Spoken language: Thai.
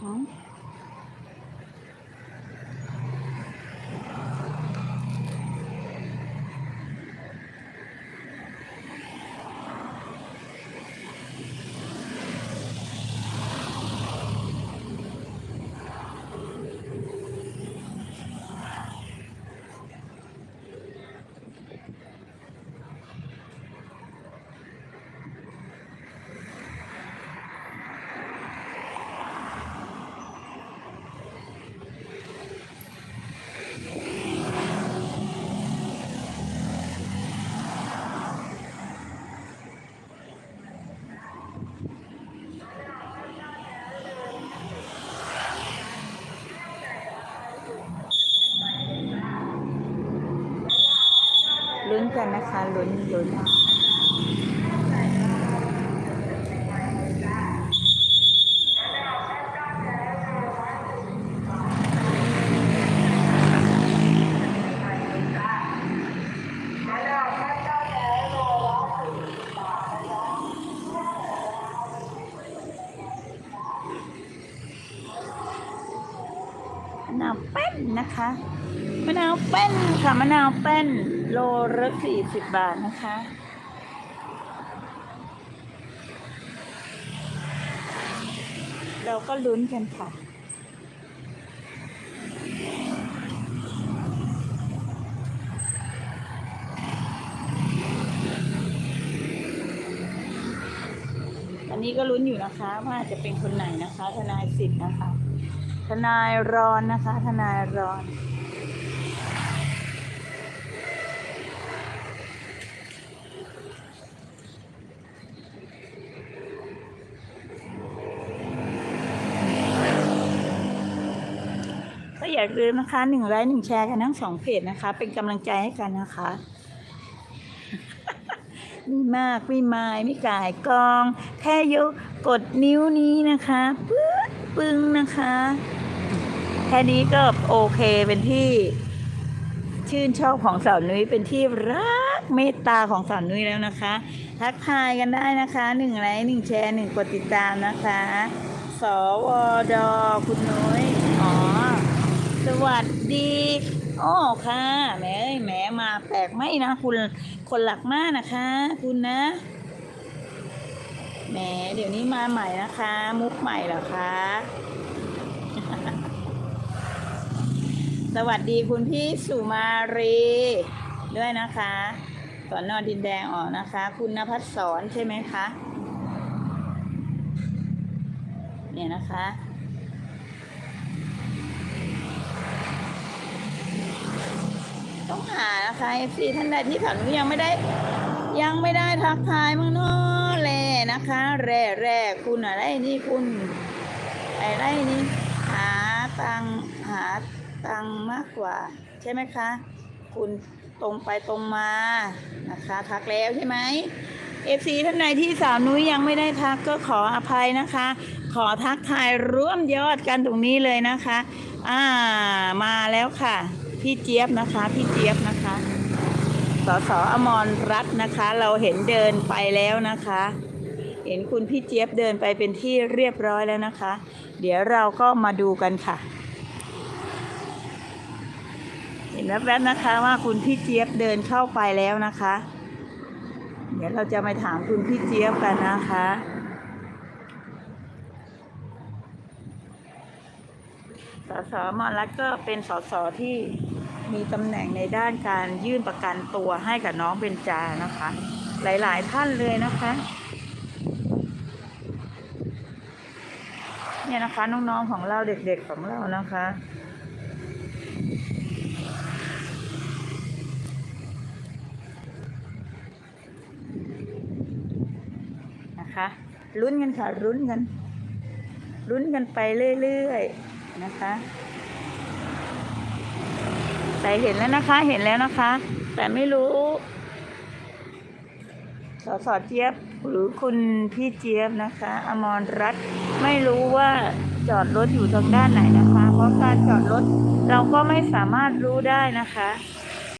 床。 ลุ้นกันนะคะลุ้นลุ้นมะนาวแป้นนะคะ มะนาวแป้นค่ะ มะนาวแป้น โลละสี่สิบบาทนะคะ เราก็ลุ้นกันค่ะอันนี้ก็ลุ้นอยู่นะคะว่าจะเป็นคนไหนนะคะ ทนายสิทธิ์นะคะ ทนายรอนนะคะ ทนายรอน อย่าลืมนะคะหนึ่งไลค์หนึ่งแชร์กันทั้งสองเพจนะคะ เป็นกำลังใจให้กันนะคะไม่มากไม่มายไม่ก่ายกอง แค่ยกกดนิ้วนี้นะคะปึ๊ดปึ้งนะคะ แค่นี้ก็โอเคเป็นที่ชื่นชอบของสาวนุ้ยเป็นที่รักเมตตาของสาวนุ้ยแล้วนะคะ ทักทายกันได้นะคะหนึ่งไลค์หนึ่งแชร์หนึ่งกดติดตามนะคะ สวดคุณนุ้ยอ๋อ สวัสดีอ๋อค่ะแหมแหมมาแปลกไหมนะคุณคนหลักมากนะคะ คุณนะแหมเดี๋ยวนี้มาใหม่นะคะ มุกใหม่เหรอคะสวัสดีคุณพี่สุมารีด้วยนะคะสอนนอดินแดงออกนะคะ คุณนภัสสอนใช่ไหมคะ เนี่ยนะคะ ต้องหานะคะ FC ท่านใดที่ถามยังไม่ได้ ยังไม่ได้ทักทายมั้งเนาะแร่นะคะ แร่แร่คุณอะไรนี่คุณอะไรนี่หาตังหาตังมากกว่า ใช่ไหมคะ คุณตรงไปตรงมานะคะทักแล้วใช่ไหมเอฟซีท่านใดที่สาวนุ้ยยังไม่ได้ทักก็ขออภัยนะคะ ขอทักทายร่วมยอดกันตรงนี้เลยนะคะ อ่ามาแล้วค่ะ พี่เจี๊ยบนะคะ พี่เจี๊ยบนะคะ สสอมรรัตน์นะคะ เราเห็นเดินไปแล้วนะคะ เห็นคุณพี่เจี๊ยบเดินไปเป็นที่เรียบร้อยแล้วนะคะ เดี๋ยวเราก็มาดูกันค่ะ เห็นแวบๆนะคะว่าคุณพี่เจี๊ยบเดินเข้าไปแล้วนะคะ เดี๋ยวเราจะไปถามคุณพี่เจี๊ยบกันนะคะ สสอมรรัตก็เป็นสสที่มีตำแหน่งในด้านการยื่นประกันตัวให้กับน้องเบนจานะคะ หลาย ๆ ท่านเลยนะคะ เนี่ยนะคะน้องๆของเราเด็กๆของเรานะคะนะคะลุ้นกันค่ะลุ้นกันลุ้นกันไปเรื่อยๆ นะคะ แต่เห็นแล้วนะคะ เห็นแล้วนะคะ แต่ไม่รู้ สสเจี๊ยบหรือคุณพี่เจี๊ยบนะคะ อมรรัตน์ไม่รู้ว่าจอดรถอยู่ทางด้านไหนนะคะ เพราะการจอดรถเราก็ไม่สามารถรู้ได้นะคะ